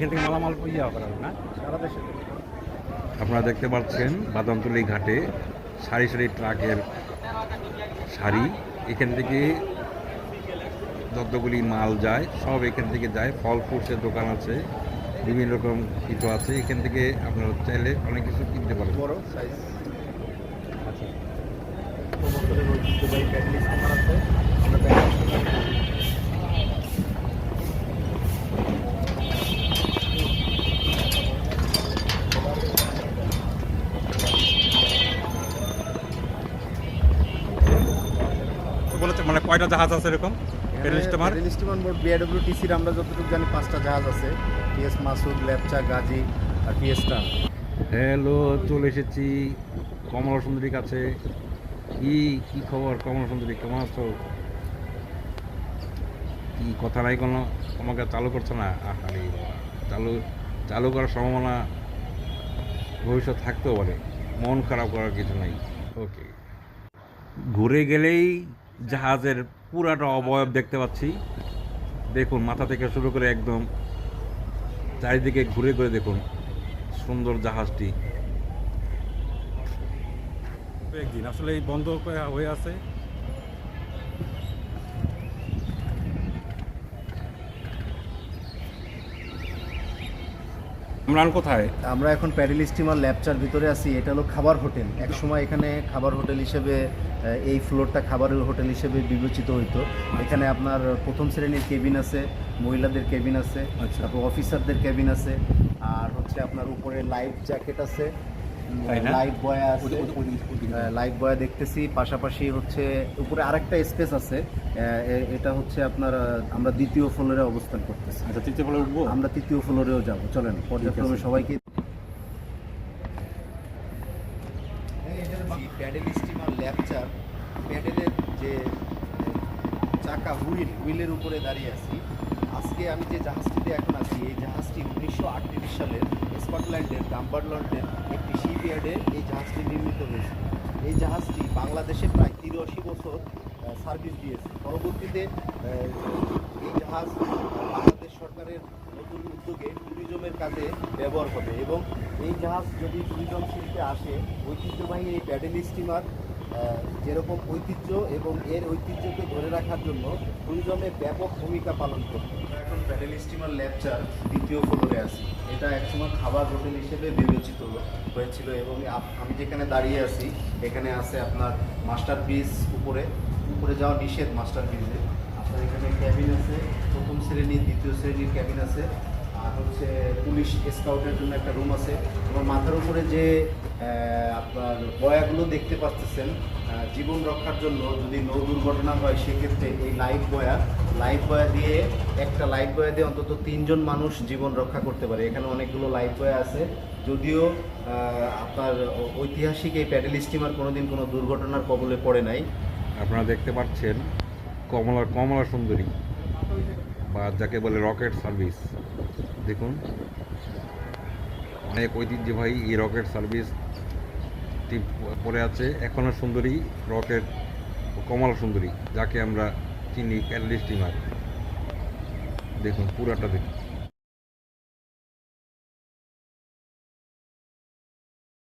এখান থেকে মালামাল ইয়া করা হবে না। সারা দেশে। আপনারা দেখতে পাচ্ছেন বাদামতলি ঘাটে সারি সারি ট্রাকের সারি। এখান থেকে যতগুলি মাল যায় সব এখান থেকে যায়। ফল ফ্রুটসের দোকান আছে বিভিন্ন রকম কিছু আছে। এখান থেকে আপনারা চাইলে অনেক কিছু কিনতে পারেন বড় সাইজ প্রমোটরের বলেছে মানে কয়টা জাহাজ আছে এরকম? বিআরডব্লিউটিসির আমরা। যতটুকু জানি পাঁচটা জাহাজ আছে। টিএস মাসুদ ল্যাপচা গাজী আর টিএস টান। হ্যালো চলে এসেছি কমলা সুন্দরীর কাছে। কি কি খবর কমলা সুন্দরী? কেমন আছো? কি কথা নাই কোনো? আমাকে চালু করছ না? আরে চালু চালু করার সম্ভাবনা ভবিষ্যৎ থাকতেও পারে। মন খারাপ করার কিছু নাই। ওকে ঘুরে গেলেই জাহাজের পুরাটা অবয়ব দেখতে পাচ্ছি। দেখুন মাথা থেকে শুরু করে একদম চারিদিকে ঘুরে ঘুরে দেখুন সুন্দর জাহাজটি। একদিন আসলে এই বন্ধ হয়ে আছে। কোথায়? আমরা এখন প্যাডেল স্টিমার ল্যাপচার ভিতরে আছি এটা হলো খাবার হোটেল। এক সময় এখানে খাবার হোটেল হিসেবে এই ফ্লোরটা খাবারের হোটেল হিসেবে বিবেচিত হইতো। এখানে আপনার প্রথম শ্রেণির কেবিন আছে মহিলাদের কেবিন আছে আচ্ছা। তারপর অফিসারদের কেবিন আছে আর হচ্ছে আপনার উপরে লাইফ জ্যাকেট আছে? লাইফ বয় আছে লাইফ বয় দেখতেছি পাশাপাশি হচ্ছে উপরে আরেকটা স্পেস আছে আহ, এটা হচ্ছে আপনার আমরা দ্বিতীয় ফ্লোরে অবস্থান করতেছি। আচ্ছা তৃতীয় ফলে উঠবো? আমরা তৃতীয় ফ্লোরেও যাব চলেন পর্যায়ক্রমে সবাইকে প্যাডেল ল্যাপচার প্যাডেলের যে চাকা হুইল, হুইলের উপরে দাঁড়িয়ে আছি। আজকে আমি যে জাহাজটিতে এখন আছি, এই জাহাজটি উনিশশো আটত্রিশ সালের স্কটল্যান্ডের গাম্বারল্যান্ডের একটি শিপইয়ার্ডে এই জাহাজটি নির্মিত হয়েছে। এই জাহাজটি বাংলাদেশে প্রায় তিরাশি বছর সার্ভিস দিয়েছে। পরবর্তীতে এই জাহাজ বাংলাদেশ সরকারের নতুন উদ্যোগে ট্যুরিজমের কাজে ব্যবহার হবে এবং এই জাহাজ যদি ট্যুরিজম শিল্পে আসে, ঐতিহ্যবাহী এই প্যাডেল স্টিমার যেরকম ঐতিহ্য এবং এর ঐতিহ্যকে ধরে রাখার জন্য ট্যুরিজমে ব্যাপক ভূমিকা পালন করবে। এখন প্যাডেল স্টিমার ল্যাপচার দ্বিতীয় ফ্লোরে আছি। এটা একসময় খাবার হোটেল হিসেবে বিবেচিত হয়েছিল এবং আমি যেখানে দাঁড়িয়ে আছি, এখানে আছে আপনার মাস্টার পিস উপরে। উপরে যাওয়া নিষেধ মাস্টার পিসে আপনার এখানে ক্যাবিন আছে, প্রথম শ্রেণির দ্বিতীয় শ্রেণির ক্যাবিন আছে। আর হচ্ছে পুলিশ স্কাউটের জন্য একটা রুম আছে। এবং মাথার উপরে যে আপনার বয়াগুলো দেখতে পাচ্ছেন জীবন রক্ষার জন্য যদি নৌ দুর্ঘটনা হয়, সেক্ষেত্রে এই লাইফ বয়া লাইফ বয়া দিয়ে, একটা লাইফ বয়া দিয়ে অন্তত তিনজন মানুষ জীবন রক্ষা করতে পারে। এখানে অনেকগুলো লাইফ বয়া আছে। যদিও আপনার ঐতিহাসিক এই প্যাডেল স্টিমার কোনোদিন কোনো দুর্ঘটনার কবলে পড়ে নাই। আপনারা দেখতে পাচ্ছেন কমলা কমলা সুন্দরী, বা যাকে বলে রকেট সার্ভিস। দেখুন। অনেক ঐতিহ্যবাহী এই রকেট সার্ভিস পরে আছে। এখনও সুন্দরী রকেট কমলা সুন্দরী, যাকে আমরা চিনি ক্যাটালিস্টিমার স্টিমার দেখুন, পুরাটা দেখুন।